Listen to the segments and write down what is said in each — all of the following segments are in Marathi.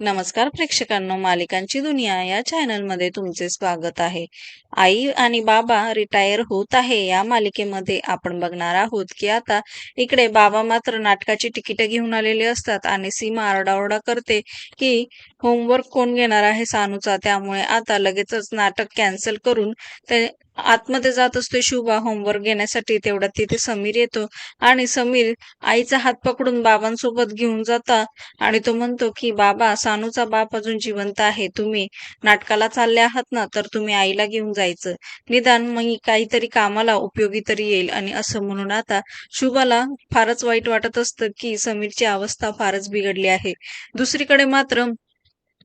नमस्कार प्रेक्षकांनो मालिकांची दुनिया या चॅनलमध्ये तुमचे स्वागत आहे. आई आणि बाबा रिटायर होत आहे. या मालिकेमध्ये आपण बघणार आहोत की आता इकडे बाबा मात्र नाटकाची तिकीट घेऊन आलेले असतात आणि सीमा आरडाओरडा करते की होमवर्क कोण घेणार आहे सानूचा. त्यामुळे आता लगेचच नाटक कॅन्सल करून ते आतमध्ये जात असतो शुभा होमवर्क घेण्यासाठी तेवढ्या तिथे समीर येतो आणि समीर आईचा हात पकडून बाबांसोबत घेऊन जाता आणि तो म्हणतो की बाबा सानूचा बाप अजून जिवंत आहे. तुम्ही नाटकाला चालले आहात ना तर तुम्ही आईला घेऊन जायचं. निदान मग काहीतरी कामाला उपयोगी तरी येईल. आणि असं म्हणून आता शुभाला फारच वाईट वाटत असतं की समीरची अवस्था फारच बिघडली आहे. दुसरीकडे मात्र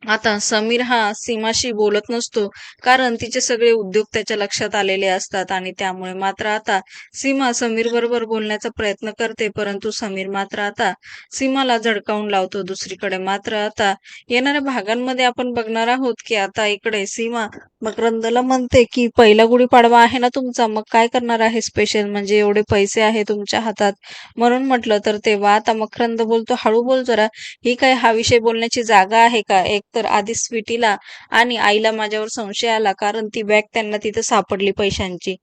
आता समीर हा सीमाशी बोलत नसतो कारण तिचे सगळे उद्योग त्याच्या लक्षात आलेले असतात आणि त्यामुळे मात्र आता सीमा समीर बरोबर बोलण्याचा प्रयत्न करते परंतु समीर मात्र आता सीमाला झडकावून लावतो. दुसरीकडे मात्र आता येणाऱ्या भागांमध्ये आपण बघणार आहोत की आता इकडे सीमा मकरंदला म्हणते की पहिला गुढीपाडवा आहे ना तुमचा? मग काय करणार आहे स्पेशल म्हणजे एवढे पैसे आहे तुमच्या हातात? म्हणून म्हटलं तर तेव्हा आता मकरंद बोलतो हळू बोल जरा. ही काय हा विषय बोलण्याची जागा आहे का? एक तर आधी स्वीटीला आणि आईला माझ्यावर संशय आला कारण ती बॅग त्यांना तिथे सापडली पैशांची.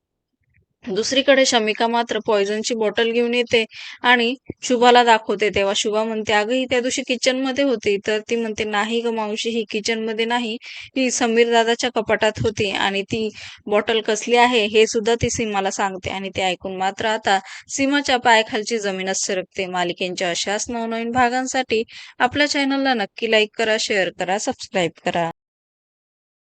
दुसरीकडे शमिका मात्र पॉइझनची बॉटल घेऊन येते आणि शुभाला दाखवते. तेव्हा शुभा म्हणते अगं ही त्या दिवशी किचनमध्ये होती. तर ती म्हणते नाही ग मावशी ही किचनमध्ये नाही. ही समीर दादाच्या कपाटात होती आणि ती बॉटल कसली आहे हे सुद्धा ती सीमाला सांगते. आणि ते ऐकून मात्र आता सीमाच्या पायाखालची जमीनच सरकते. मालिकेंच्या अशाच नवनवीन भागांसाठी आपल्या चॅनलला नक्की लाईक करा शेअर करा सबस्क्राईब करा.